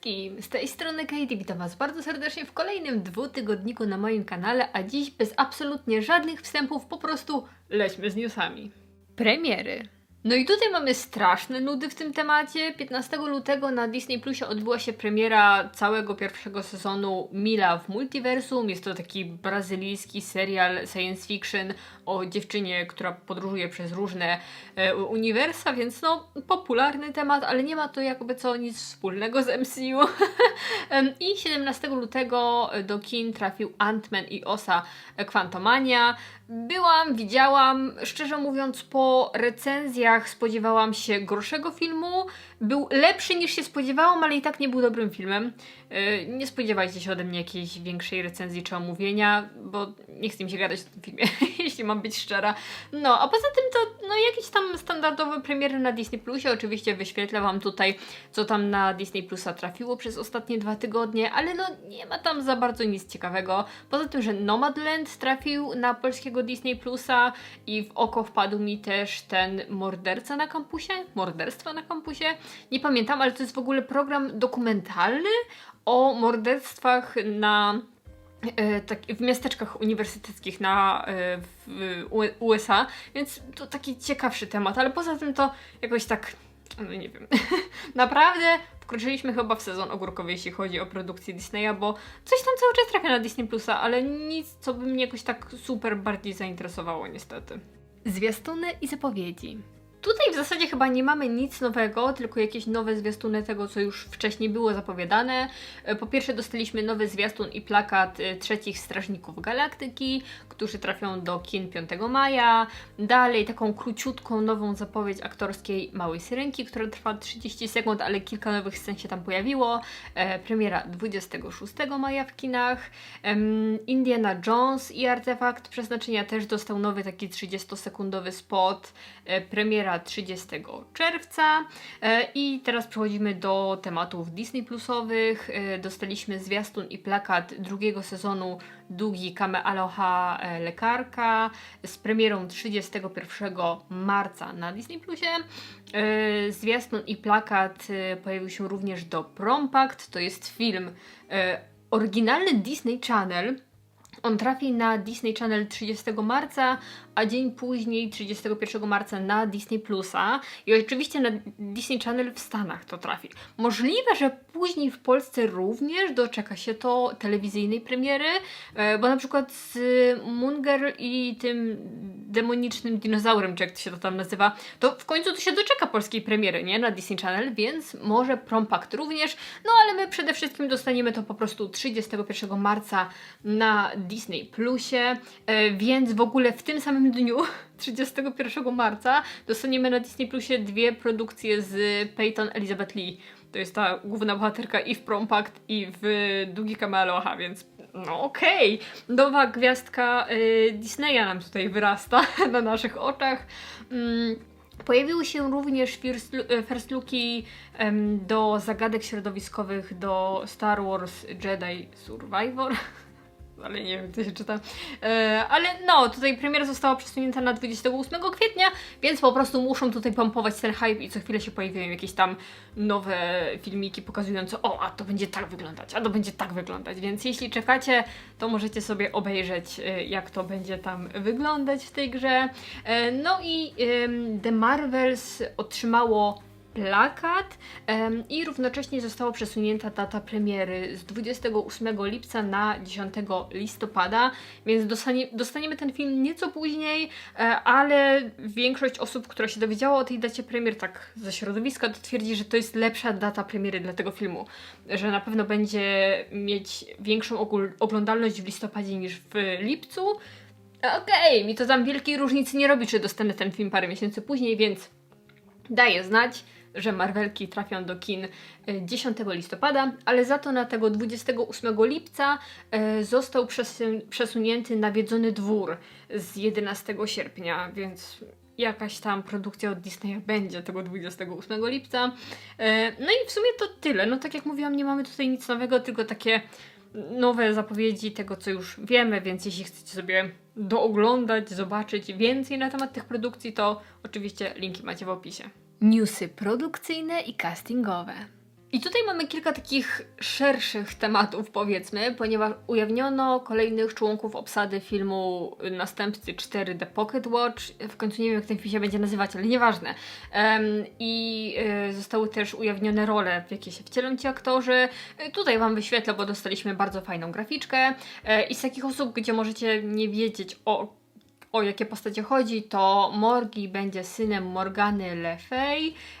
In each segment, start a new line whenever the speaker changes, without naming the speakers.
wszystkim! Z tej strony Katie, witam Was bardzo serdecznie w kolejnym dwutygodniku na moim kanale, a dziś bez absolutnie żadnych wstępów, po prostu lećmy z newsami. Premiery. No i tutaj mamy straszne nudy w tym temacie. 15 lutego na Disney Plusie odbyła się premiera całego pierwszego sezonu Mila w Multiversum. Jest to taki brazylijski serial science fiction o dziewczynie, która podróżuje przez różne e, uniwersa, więc no popularny temat, ale nie ma to jakby co nic wspólnego z MCU. I 17 lutego do kin trafił Ant-Man i Osa Quantumania. Byłam, widziałam, szczerze mówiąc, po recenzjach spodziewałam się gorszego filmu. Był lepszy niż się spodziewałam, ale i tak nie był dobrym filmem. Yy, Nie spodziewajcie się ode mnie jakiejś większej recenzji czy omówienia, bo nie chce mi się gadać o tym filmie, jeśli mam być szczera. No, a poza tym to no, jakieś tam standardowe premiery na Disney Plusie. Oczywiście wyświetlę Wam tutaj, co tam na Disney Plusa trafiło przez ostatnie dwa tygodnie, ale no nie ma tam za bardzo nic ciekawego. Poza tym, że Nomadland trafił na polskiego Disney Plusa i w oko wpadł mi też ten morderca na kampusie, morderstwa na kampusie. Nie pamiętam, ale to jest w ogóle program dokumentalny o morderstwach na e, tak, w miasteczkach uniwersyteckich na, e, w USA, więc to taki ciekawszy temat, ale poza tym to jakoś tak, no nie wiem, naprawdę wkroczyliśmy chyba w sezon ogórkowy, jeśli chodzi o produkcję Disneya, bo coś tam cały czas trafia na Disney Plusa, ale nic, co by mnie jakoś tak super bardziej zainteresowało niestety. Zwiastuny i zapowiedzi. Tutaj w zasadzie chyba nie mamy nic nowego, tylko jakieś nowe zwiastuny tego, co już wcześniej było zapowiadane. E, Po pierwsze dostaliśmy nowy zwiastun i plakat e, trzecich Strażników Galaktyki, którzy trafią do kin 5 maja. Dalej taką króciutką nową zapowiedź aktorskiej Małej Syrenki, która trwa 30 sekund, ale kilka nowych scen się tam pojawiło. E, premiera 26 maja w kinach. Indiana Jones i Artefakt Przeznaczenia też dostał nowy taki 30-sekundowy spot. Premiera 30 czerwca. E, I teraz przechodzimy do tematów Disney Plusowych. E, Dostaliśmy zwiastun i plakat drugiego sezonu Długi Kame Aloha e, Lekarka z premierą 31 marca na Disney Plusie. Zwiastun i plakat pojawił się również do Prompact. To jest film oryginalny Disney Channel. On trafi na Disney Channel 30 marca, a dzień później, 31 marca, na Disney Plusa. I oczywiście na Disney Channel w Stanach to trafi. Możliwe, że później w Polsce również doczeka się to telewizyjnej premiery, e, bo na przykład z Moon Girl i tym demonicznym dinozaurem, czy jak to się to tam nazywa, to w końcu to się doczeka polskiej premiery, nie? Na Disney Channel, więc może Prompact również. No ale my przede wszystkim dostaniemy to po prostu 31 marca na Disney Plusie, e, więc w ogóle w tym samym dniu, 31 marca, dostaniemy na Disney Plusie dwie produkcje z Peyton Elizabeth Lee. To jest ta główna bohaterka i w Prompact, i w Długi Kamalocha, więc no okej. Nowa gwiazdka y, Disneya nam tutaj wyrasta na naszych oczach. Mm, Pojawiły się również first, first looki do zagadek środowiskowych do Star Wars Jedi Survivor. Ale nie wiem, to się czyta. E, ale no, tutaj premiera została przesunięta na 28 kwietnia, więc po prostu muszą tutaj pompować ten hype i co chwilę się pojawiają jakieś tam nowe filmiki pokazujące, o, a to będzie tak wyglądać, a to będzie tak wyglądać. Więc jeśli czekacie, to możecie sobie obejrzeć, e, jak to będzie tam wyglądać w tej grze. E, no i em, The Marvels otrzymało plakat em, i równocześnie została przesunięta data premiery z 28 lipca na 10 listopada, więc dostanie, dostaniemy ten film nieco później, e, ale większość osób, która się dowiedziała o tej dacie premier, tak ze środowiska, to twierdzi, że to jest lepsza data premiery dla tego filmu, że na pewno będzie mieć większą ogól- oglądalność w listopadzie niż w lipcu. Okej, mi to tam wielkiej różnicy nie robi, czy dostanę ten film parę miesięcy później, więc daję znać, że Marvelki trafią do kin e, 10 listopada, ale za to na tego 28 lipca e, został przesun- przesunięty nawiedzony dwór z 11 sierpnia, więc jakaś tam produkcja od Disneya będzie tego 28 lipca. E, No i w sumie to tyle. No tak jak mówiłam, nie mamy tutaj nic nowego, tylko takie nowe zapowiedzi tego, co już wiemy, więc jeśli chcecie sobie dooglądać, zobaczyć więcej na temat tych produkcji, to oczywiście linki macie w opisie. Newsy produkcyjne i castingowe. I tutaj mamy kilka takich szerszych tematów, powiedzmy, ponieważ ujawniono kolejnych członków obsady filmu Następcy 4 The Pocket Watch. W końcu nie wiem, jak ten film się będzie nazywać, ale nieważne. Em, I e, zostały też ujawnione role, w jakie się wcielą ci aktorzy. E, tutaj Wam wyświetlę, bo dostaliśmy bardzo fajną graficzkę. E, I z takich osób, gdzie możecie nie wiedzieć o o jakie postacie chodzi, to Morgi będzie synem Morgany Le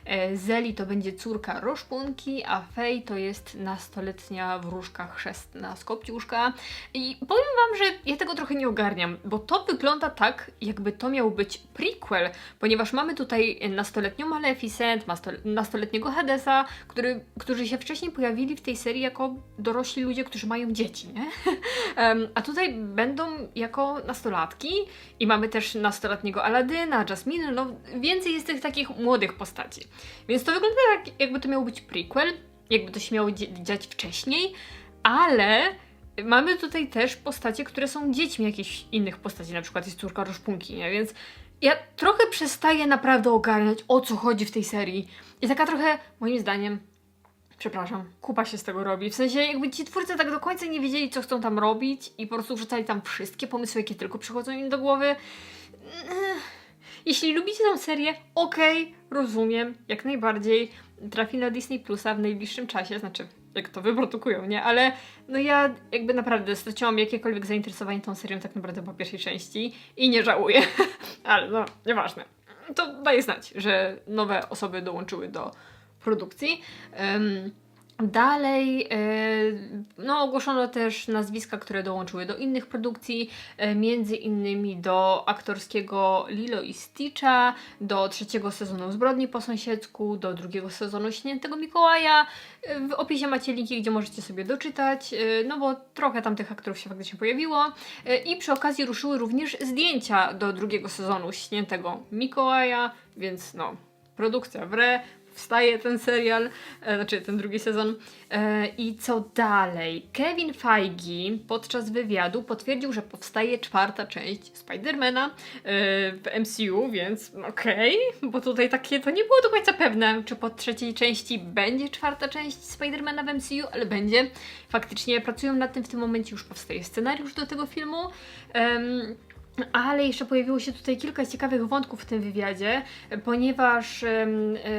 e, Zeli to będzie córka Roszpunki, a Fej to jest nastoletnia wróżka chrzestna z Kopciuszka. I powiem Wam, że ja tego trochę nie ogarniam, bo to wygląda tak, jakby to miał być prequel, ponieważ mamy tutaj nastoletnią Maleficent, nastoletniego Hadesa, który, którzy się wcześniej pojawili w tej serii jako dorośli ludzie, którzy mają dzieci, nie? A tutaj będą jako nastolatki i mamy też nastoletniego Aladyna, Jasmine, no więcej jest tych takich młodych postaci. Więc to wygląda tak, jakby to miał być prequel, jakby to się miało dziać wcześniej, ale mamy tutaj też postacie, które są dziećmi jakichś innych postaci, na przykład jest córka Roszpunki, nie? Więc ja trochę przestaję naprawdę ogarniać, o co chodzi w tej serii. I taka trochę, moim zdaniem, przepraszam, kupa się z tego robi. W sensie jakby ci twórcy tak do końca nie wiedzieli, co chcą tam robić i po prostu wrzucali tam wszystkie pomysły, jakie tylko przychodzą im do głowy. Jeśli lubicie tę serię, okej, rozumiem, jak najbardziej. Trafi na Disney Plusa w najbliższym czasie, znaczy jak to wyprodukują, nie? Ale no ja jakby naprawdę straciłam jakiekolwiek zainteresowanie tą serią tak naprawdę po pierwszej części i nie żałuję. Ale no, nieważne. To daje znać, że nowe osoby dołączyły do produkcji. Dalej, e, no ogłoszono też nazwiska, które dołączyły do innych produkcji, e, między innymi do aktorskiego Lilo i Stitcha, do trzeciego sezonu Zbrodni po sąsiedzku, do drugiego sezonu Śniętego Mikołaja. E, W opisie macie linki, gdzie możecie sobie doczytać, no bo trochę tam tych aktorów się faktycznie pojawiło. I przy okazji ruszyły również zdjęcia do drugiego sezonu Śniętego Mikołaja, więc no, produkcja w re, wstaje ten serial, e, znaczy ten drugi sezon. E, I co dalej? Kevin Feige podczas wywiadu potwierdził, że powstaje czwarta część Spidermana e, w MCU, więc okej, bo tutaj takie to nie było do końca pewne, czy po trzeciej części będzie czwarta część Spidermana w MCU, ale będzie. Faktycznie pracują nad tym w tym momencie, już powstaje scenariusz do tego filmu. Em, ale jeszcze pojawiło się tutaj kilka ciekawych wątków w tym wywiadzie, ponieważ e,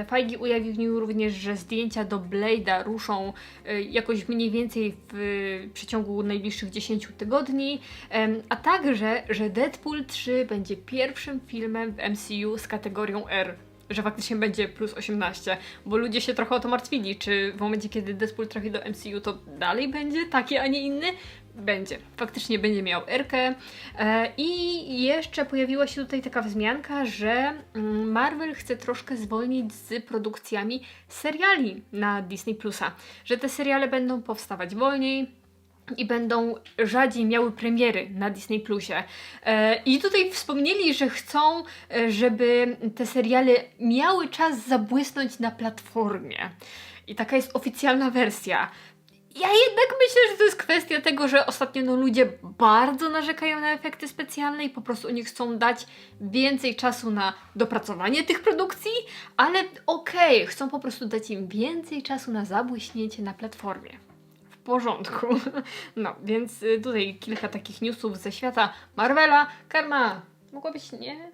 Feige ujawnił również, że zdjęcia do Blade'a ruszą e, jakoś mniej więcej w przeciągu najbliższych 10 tygodni, a także, że Deadpool 3 będzie pierwszym filmem w MCU z kategorią R. Że faktycznie będzie plus 18, bo ludzie się trochę o to martwili, czy w momencie, kiedy Deadpool trafi do MCU, to dalej będzie taki, a nie inny? Będzie. Faktycznie będzie miał Erkę. E, I jeszcze pojawiła się tutaj taka wzmianka, że mm, Marvel chce troszkę zwolnić z produkcjami seriali na Disney Plusa. Że te seriale będą powstawać wolniej, i będą rzadziej miały premiery na Disney Plusie. E, I tutaj wspomnieli, że chcą, e, żeby te seriale miały czas zabłysnąć na platformie. I taka jest oficjalna wersja. Ja jednak myślę, że to jest kwestia tego, że ostatnio no, ludzie bardzo narzekają na efekty specjalne i po prostu oni chcą dać więcej czasu na dopracowanie tych produkcji, ale okej, chcą po prostu dać im więcej czasu na zabłyśnięcie na platformie. W porządku. No, więc y, tutaj kilka takich newsów ze świata Marvela. Karma, mogłabyś nie?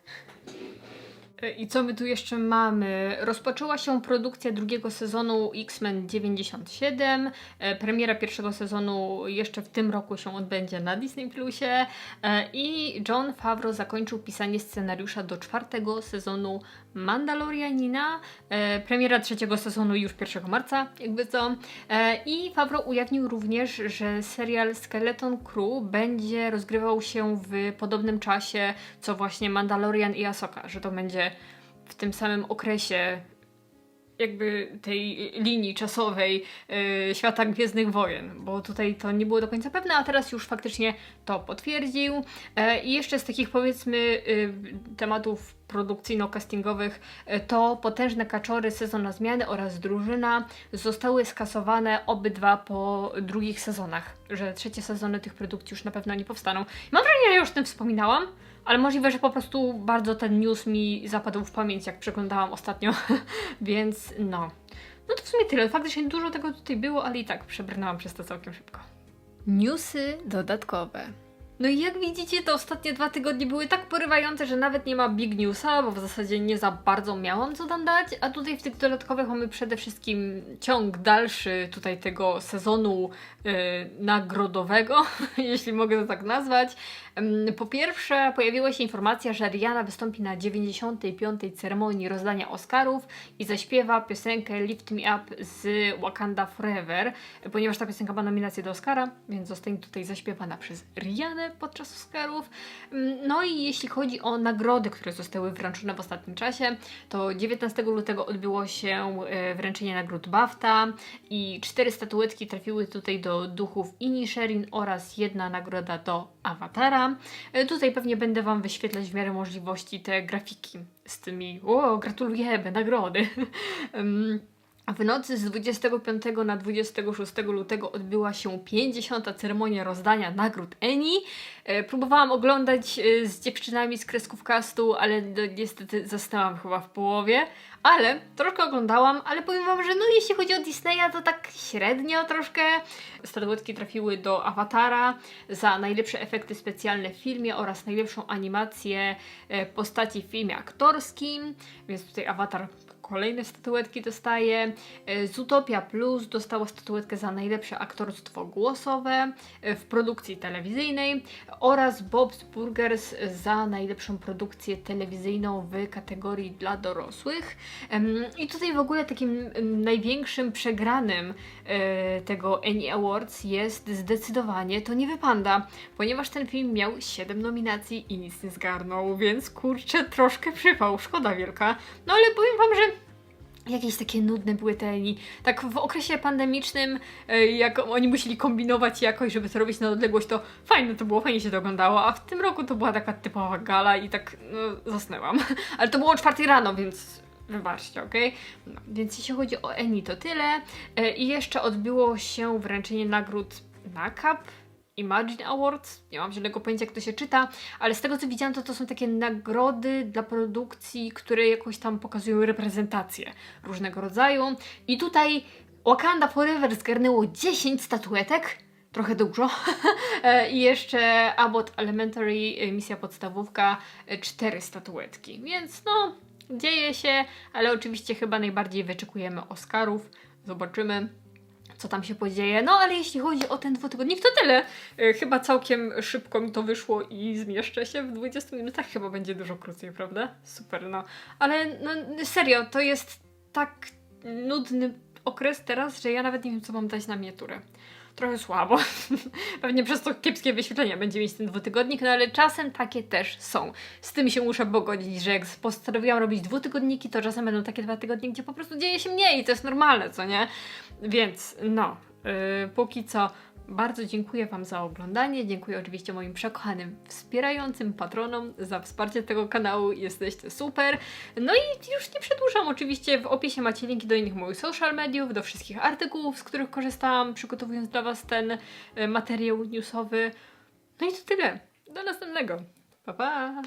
E, I co my tu jeszcze mamy? Rozpoczęła się produkcja drugiego sezonu X-Men 97. E, Premiera pierwszego sezonu jeszcze w tym roku się odbędzie na Disney Plusie. E, I John Favreau zakończył pisanie scenariusza do czwartego sezonu Mandalorianina. E, Premiera trzeciego sezonu już 1 marca, jakby co. E, I Favreau ujawnił również, że serial Skeleton Crew będzie rozgrywał się w podobnym czasie, co właśnie Mandalorian i Ahsoka, że to będzie w tym samym okresie jakby tej linii czasowej yy, świata Gwiezdnych Wojen, bo tutaj to nie było do końca pewne, a teraz już faktycznie to potwierdził. E, I jeszcze z takich powiedzmy yy, tematów produkcyjno-castingowych e, to Potężne Kaczory, Sezon na Zmiany oraz Drużyna zostały skasowane obydwa po drugich sezonach, że trzecie sezony tych produkcji już na pewno nie powstaną. Mam wrażenie, że już o tym wspominałam, ale możliwe, że po prostu bardzo ten news mi zapadł w pamięć, jak przeglądałam ostatnio, więc no. No to w sumie tyle. Faktycznie dużo tego tutaj było, ale i tak przebrnęłam przez to całkiem szybko. Newsy dodatkowe. No i jak widzicie, te ostatnie dwa tygodnie były tak porywające, że nawet nie ma big newsa, bo w zasadzie nie za bardzo miałam co tam dać, a tutaj w tych dodatkowych mamy przede wszystkim ciąg dalszy tutaj tego sezonu yy, nagrodowego, jeśli mogę to tak nazwać. Po pierwsze, pojawiła się informacja, że Rihanna wystąpi na 95. ceremonii rozdania Oscarów i zaśpiewa piosenkę Lift Me Up z Wakanda Forever, ponieważ ta piosenka ma nominację do Oscara, więc zostanie tutaj zaśpiewana przez Rihannę podczas Oscarów. Ym, No i jeśli chodzi o nagrody, które zostały wręczone w ostatnim czasie, to 19 lutego odbyło się e, wręczenie nagród BAFTA i cztery statuetki trafiły tutaj do duchów Inisherin oraz jedna nagroda do Awatara. E, Tutaj pewnie będę Wam wyświetlać w miarę możliwości te grafiki z tymi, o, gratulujemy, nagrody. W nocy z 25 na 26 lutego odbyła się 50. ceremonia rozdania nagród Eni. E, Próbowałam oglądać e, z dziewczynami z kreskówkastu, ale no, niestety zostałam chyba w połowie. Ale troszkę oglądałam, ale powiem Wam, że no jeśli chodzi o Disneya, to tak średnio troszkę. Statuetki trafiły do Awatara za najlepsze efekty specjalne w filmie oraz najlepszą animację e, postaci w filmie aktorskim, więc tutaj Awatar kolejne statuetki dostaje. E, Zootopia Plus dostała statuetkę za najlepsze aktorstwo głosowe e, w produkcji telewizyjnej oraz Bob's Burgers za najlepszą produkcję telewizyjną w kategorii dla dorosłych. I tutaj w ogóle takim największym przegranym e, tego Annie Awards jest zdecydowanie to nie wypanda, ponieważ ten film miał 7 nominacji i nic nie zgarnął, więc kurczę, troszkę przypał, szkoda wielka. No ale powiem wam, że Jakieś takie nudne były te Eni. Tak w okresie pandemicznym, e, jak oni musieli kombinować jakoś, żeby to robić na odległość, to fajne to było, fajnie się to oglądało, a w tym roku to była taka typowa gala i tak no, zasnęłam. Ale to było o czwartej rano, więc wybaczcie, okej? No, więc jeśli chodzi o Eni, to tyle. E, I jeszcze odbyło się wręczenie nagród NACAP, Imagine Awards, nie mam żadnego pojęcia jak to się czyta, ale z tego co widziałam to to są takie nagrody dla produkcji, które jakoś tam pokazują reprezentację różnego rodzaju. I tutaj Wakanda Forever zgarnęło 10 statuetek, trochę dużo. E, i jeszcze Abbott Elementary, e, misja podstawówka, 4 statuetki, więc no dzieje się, ale oczywiście chyba najbardziej wyczekujemy Oscarów, zobaczymy co tam się podzieje. No ale jeśli chodzi o ten dwutygodnik, to tyle. E, Chyba całkiem szybko mi to wyszło i zmieszczę się w 20 minutach. Chyba będzie dużo krócej, prawda? Super, no. Ale no serio, to jest tak nudny okres teraz, że ja nawet nie wiem, co mam dać na miniaturę. Trochę słabo. Pewnie przez to kiepskie wyświetlenia będzie mieć ten dwutygodnik, no ale czasem takie też są. Z tym się muszę pogodzić, że jak postanowiłam robić dwutygodniki, to czasem będą takie dwa tygodnie, gdzie po prostu dzieje się mniej i to jest normalne, co nie? Więc no, yy, póki co bardzo dziękuję Wam za oglądanie. Dziękuję oczywiście moim przekochanym, wspierającym patronom za wsparcie tego kanału. Jesteście super. No i już nie przedłużam. Oczywiście w opisie macie linki do innych moich social mediów, do wszystkich artykułów, z których korzystałam, przygotowując dla Was ten e, materiał newsowy. No i to tyle. Do następnego. Pa, pa!